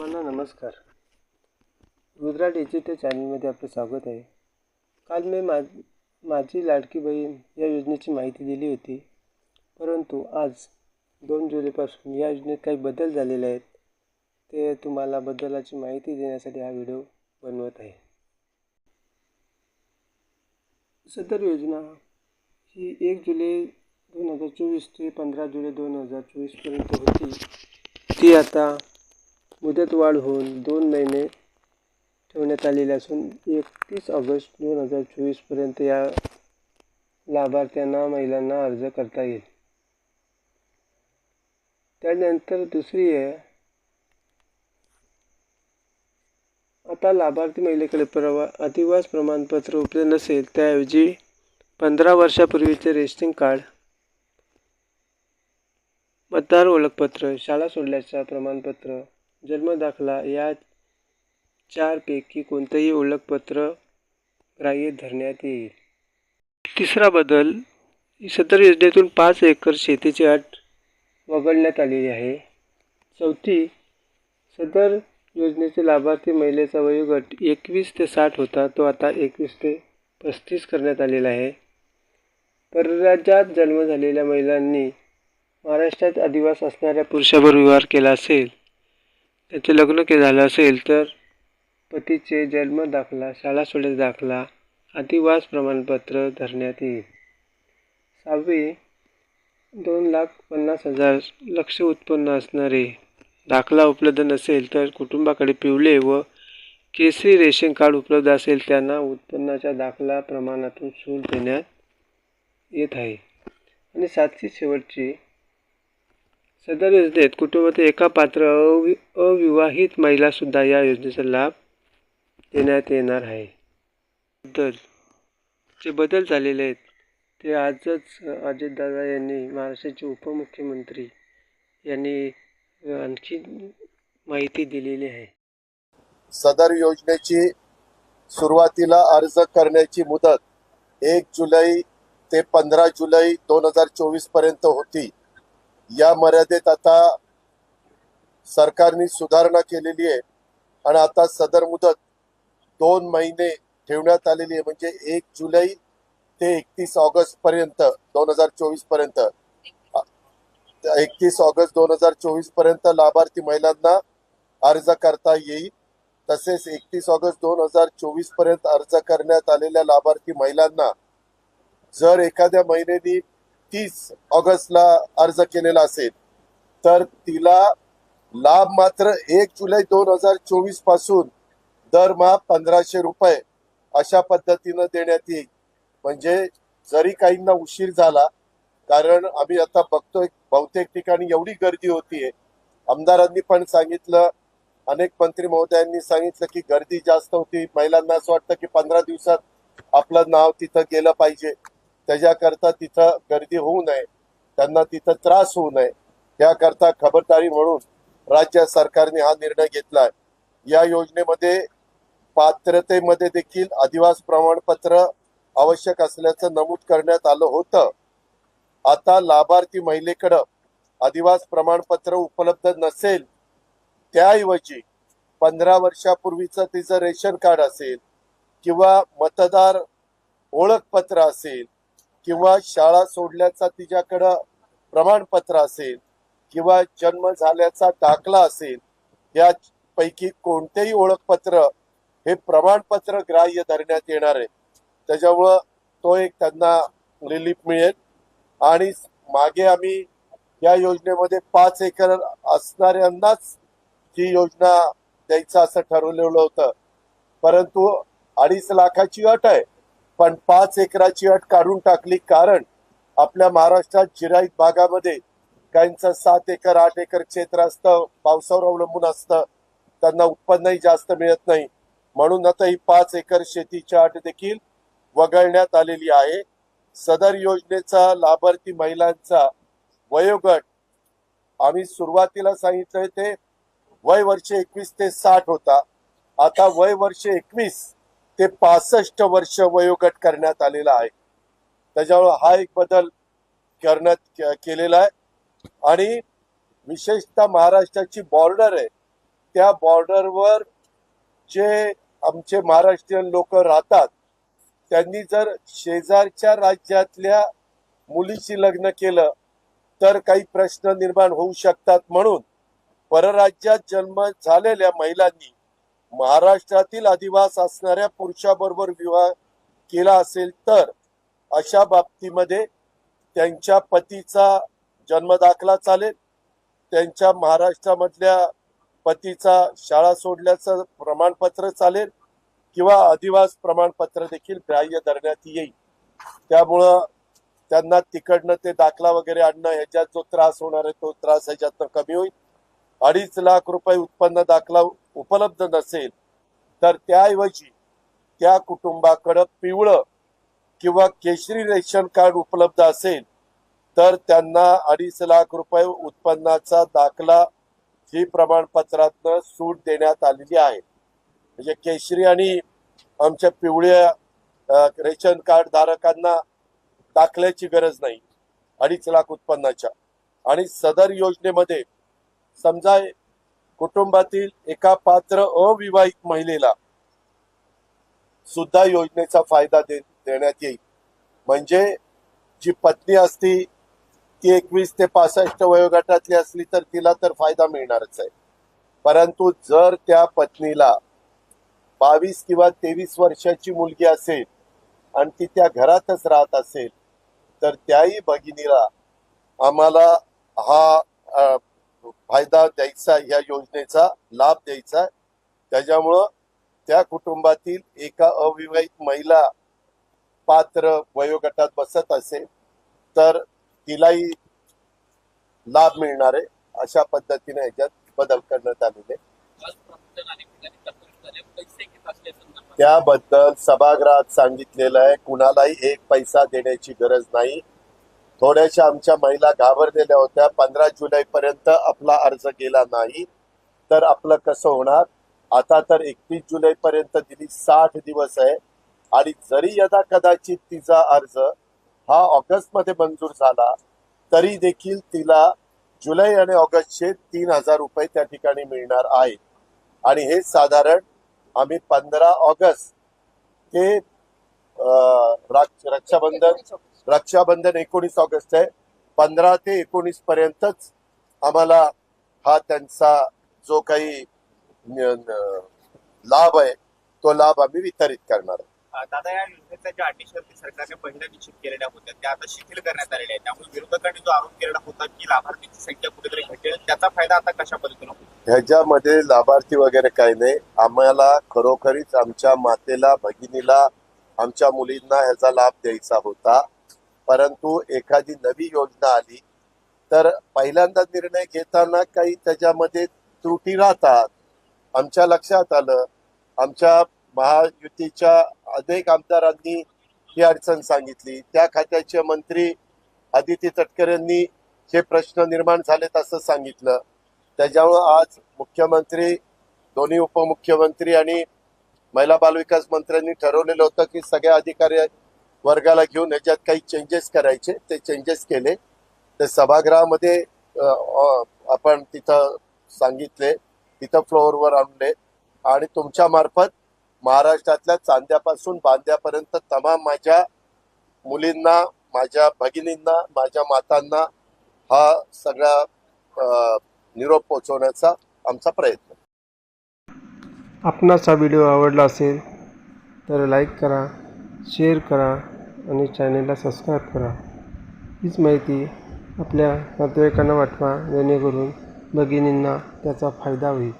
सर्वांना नमस्कार. रुद्रा डिजिटल चॅनलमध्ये आपलं स्वागत आहे. काल मी मा माझी लाडकी बहीण या योजनेची माहिती दिली होती. परंतु आज दोन जुलैपासून या योजनेत काही बदल झालेले आहेत. ते तुम्हाला बदलाची माहिती देण्यासाठी हा व्हिडिओ बनवत आहे. सदर योजना ही एक जुलै दोन हजार चोवीस ते पंधरा जुलै दोन हजार चोवीसपर्यंत होती. ती आता मुदतवाढ होऊन दोन महिने ठेवण्यात आलेले असून एकतीस ऑगस्ट दोन हजार चोवीसपर्यंत या लाभार्थ्यांना महिलांना अर्ज करता येईल. त्यानंतर दुसरी आहे आता लाभार्थी महिलेकडे प्रवा अधिवास प्रमाणपत्र उपलब्ध नसेल त्याऐवजी पंधरा वर्षापूर्वीचे रेशनिंग कार्ड मतदार ओळखपत्र शाळा सोडल्याचं प्रमाणपत्र जन्मदाखला या चारपैकी कोणतंही ओळखपत्र ग्राह्य धरण्यात येईल. तिसरा बदल सदर योजनेतून पाच एकर शेतीची अट वगळण्यात आलेली आहे. चौथी सदर योजनेचे लाभार्थी महिलेचा वयोगट एकवीस ते साठ होता तो आता एकवीस ते पस्तीस करण्यात आलेला आहे. परराज्यात जन्म झालेल्या महिलांनी महाराष्ट्रात अधिवास असणाऱ्या पुरुषाबरोबर व्यवहार केला असेल. त्याचे लग्न के झालं असेल तर पतीचे जन्म दाखला शाळा सोडण्याचा दाखला अधिवास प्रमाणपत्र धरण्यात येईल. सहावी दोन लाख पन्नास हजार लक्ष उत्पन्न असणारे. दाखला उपलब्ध नसेल तर कुटुंबाकडे पिवळे व केसरी रेशन कार्ड उपलब्ध असेल त्यांना उत्पन्नाच्या दाखला प्रमाणातून सूट देण्यात येत आहे. आणि सातशे शेवटची सदर योजनेत कुटुंबातील एका पात्र अवि अविवाहित महिलासुद्धा या योजनेचा लाभ देण्यात येणार आहे. बदल जे बदल झालेले आहेत. ते आजच अजितदादा यांनी महाराष्ट्राचे उपमुख्यमंत्री यांनी आणखी माहिती दिलेली आहे. सदर योजनेची सुरुवातीला अर्ज करण्याची मुदत एक जुलै ते पंधरा जुलै दोन हजार चोवीसपर्यंत होती. या मर्यादेत आता सरकारने सुधारणा केलेली आहे. आणि आता सदर मुदत दोन महिने ठेवण्यात आलेली आहे. म्हणजे एक जुलै ते एकतीस ऑगस्ट पर्यंत दोन हजार चोवीसपर्यंत. एकतीस ऑगस्ट दोन हजार चोवीसपर्यंत लाभार्थी महिलांना अर्ज करता येईल. तसेच एकतीस ऑगस्ट दोन हजार चोवीसपर्यंत अर्ज करण्यात आलेल्या लाभार्थी महिलांना जर एखाद्या महिलेनी तीस ऑगस्टला अर्ज केलेला असेल तर तिला लाभ मात्र एक जुलै दोन हजार चोवीसपासून दरमहा पंधराशे रुपये अशा पद्धतीनं देण्यात येईल. म्हणजे जरी काहींना उशीर झाला कारण आम्ही आता बघतोय बहुतेक ठिकाणी एवढी गर्दी होतीये. आमदारांनी पण सांगितलं अनेक मंत्री महोदयांनी सांगितलं की गर्दी जास्त होती. महिलांना असं वाटतं की पंधरा दिवसात आपलं नाव तिथं गेलं पाहिजे. त्याच्याकरता तिथं गर्दी होऊ नये. त्यांना तिथं त्रास होऊ नये. याकरता खबरदारी म्हणून राज्य सरकारने हा निर्णय घेतला आहे या योजनेमध्ये पात्रतेमध्ये देखील अधिवास प्रमाणपत्र आवश्यक असल्याचं नमूद करण्यात आलं होतं. आता लाभार्थी महिलेकडं अधिवास प्रमाणपत्र उपलब्ध नसेल त्याऐवजी पंधरा वर्षापूर्वीचं तिचं रेशन कार्ड असेल किंवा मतदार ओळखपत्र असेल किंवा शाळा सोडल्याचा तिच्याकडं प्रमाणपत्र असेल किंवा जन्म झाल्याचा दाखला असेल या पैकी कोणतेही ओळखपत्र हे प्रमाणपत्र ग्राह्य धरण्यात येणार आहे. त्याच्यामुळं तो एक त्यांना रिलीफ मिळेल. आणि मागे आम्ही या योजनेमध्ये पाच एकर असणाऱ्यांनाच ही योजना द्यायचं असं ठरवलेलं होतं. परंतु अडीच लाखाची अट आहे. पण पाच एकराची अट काढून टाकली कारण आपल्या महाराष्ट्रात जिराईत भागामध्ये काहींचं सात एकर आठ एकर क्षेत्र असतं पावसावर अवलंबून असतं. त्यांना उत्पन्नही जास्त मिळत नाही. म्हणून आता ही पाच एकर शेतीची अट देखील वगळण्यात आलेली आहे. सदर योजनेचा लाभार्थी महिलांचा वयोगट आम्ही सुरुवातीला सांगितलंय ते वय वर्ष एकवीस ते साठ होता. आता वय वर्ष एकवीस ते पासष्ट वर्ष वयोगट करण्यात आलेला आहे. त्याच्यामुळे हा एक बदल करण्यात के- केलेला आहे. आणि विशेषतः महाराष्ट्राची बॉर्डर आहे. त्या बॉर्डरवर जे आमचे महाराष्ट्रीयन लोक राहतात त्यांनी जर शेजारच्या राज्यातल्या मुलीशी लग्न केलं तर काही प्रश्न निर्माण होऊ शकतात म्हणून परराज्यात जन्म झालेल्या महिलांनी महाराष्ट्रातील अधिवास असणाऱ्या पुरुषाबरोबर विवाह केला असेल तर अशा बाबतीमध्ये त्यांच्या पतीचा जन्मदाखला चालेल. त्यांच्या महाराष्ट्रामधल्या पतीचा शाळा सोडल्याचं प्रमाणपत्र चालेल किंवा अधिवास प्रमाणपत्र देखील ग्राह्य धरण्यात येईल. त्यामुळं त्यांना तिकडनं ते दाखला वगैरे आणणं ह्याच्यात जो त्रास होणार आहे तो त्रास ह्याच्यातनं कमी होईल. अडीच लाख रुपये उत्पन्न दाखला उपलब्ध नसेल तर त्याऐवजी त्या कुटुंबाकडं पिवळं किंवा केशरी रेशन कार्ड उपलब्ध असेल तर त्यांना अडीच लाख रुपये उत्पन्नाचा दाखला ही प्रमाणपत्रातनं सूट देण्यात आलेली आहे. म्हणजे केशरी आणि आमच्या पिवळ्या रेशन कार्ड धारकांना दाखल्याची गरज नाही अडीच लाख उत्पन्नाच्या. आणि सदर योजनेमध्ये समजा कुटुंबातील एका पात्र अविवाहित महिलेला सुद्धा योजनेचा फायदा दे देण्यात येईल. म्हणजे जी पत्नी असती ती एकवीस ते पासष्ट वयोगटातली असली तर तिला तर फायदा मिळणारच आहे. परंतु जर त्या पत्नीला बावीस किंवा तेवीस वर्षाची मुलगी असेल आणि ती त्या घरातच राहत असेल तर त्याही भगिनीला आम्हाला हा फायदा द्यायचा या योजनेचा लाभ द्यायचा त्याच्यामुळं त्या कुटुंबातील एका अविवाहित महिला पात्र वयोगटात बसत असेल तर तिलाही लाभ मिळणार आहे अशा पद्धतीने याच्यात बदल करण्यात आलेले त्याबद्दल सभागृहात सांगितलेलं आहे कुणालाही एक पैसा देण्याची गरज नाही. थोड्याशा आमच्या महिला घाबरलेल्या होत्या. पंधरा जुलै पर्यंत आपला अर्ज गेला नाही. तर आपलं कसं होणार? आता तर एकतीस जुलै पर्यंत दिली साठ दिवस आहे. आणि जरी यदा कदाचित तिचा अर्ज हा ऑगस्टमध्ये मंजूर झाला तरी देखील तिला जुलै आणि ऑगस्टचे तीन हजार रुपये त्या ठिकाणी मिळणार आहेत. आणि हे साधारण आम्ही पंधरा ऑगस्ट ते रक्षाबंधन रक्षाबंधन एकोणीस ऑगस्ट आहे. पंधरा ते एकोणीस पर्यंतच आम्हाला हा त्यांचा जो काही लाभ आहे तो लाभ आम्ही वितरित करणार आहे. दादा या योजनेच्या ज्या अटी शर्ती सरकारने पहिल्या निश्चित केलेल्या होत्या त्या आता शिथिल करण्यात आलेल्या आहेत त्यामुळे विरोधकांनी जो आरोप केलेला होता की लाभार्थीची संख्या कुठेतरी घटेल त्याचा फायदा आता कशा पद्धतीने होईल? ह्याच्यामध्ये लाभार्थी वगैरे काही नाही. आम्हाला खरोखरीच आमच्या मातेला भगिनीला आमच्या मुलींना ह्याचा लाभ द्यायचा होता. परंतु एखादी नवी योजना आली तर पहिल्यांदा निर्णय घेताना काही त्याच्यामध्ये त्रुटी राहतात. आमच्या लक्षात आलं. आमच्या महायुतीच्या अनेक आमदारांनी ही अडचण सांगितली. त्या खात्याचे मंत्री आदिती तटकर यांनी हे प्रश्न निर्माण झालेत असं सांगितलं. त्याच्यामुळं आज मुख्यमंत्री दोन्ही उपमुख्यमंत्री आणि महिला बालविकास मंत्र्यांनी ठरवलेलं होतं की सगळ्या अधिकारी वर्गाला घेऊन याच्यात काही चेंजेस करायचे. ते चेंजेस केले. ते सभागृहामध्ये आपण तिथं सांगितले. तिथं फ्लोअरवर आणले. आणि तुमच्या मार्फत महाराष्ट्रातल्या चांद्यापासून बांद्यापर्यंत तमाम माझ्या मुलींना माझ्या भगिनींना माझ्या मातांना हा सगळा निरोप पोहोचवण्याचा आमचा प्रयत्न. आपणास हा व्हिडिओ आवडला असेल तर लाईक करा. शेअर करा आणि चॅनेलला सबस्क्राईब करा. हीच माहिती आपल्या नातेवाईकांना वाटवा जेणेकरून भगिनींना त्याचा फायदा होईल.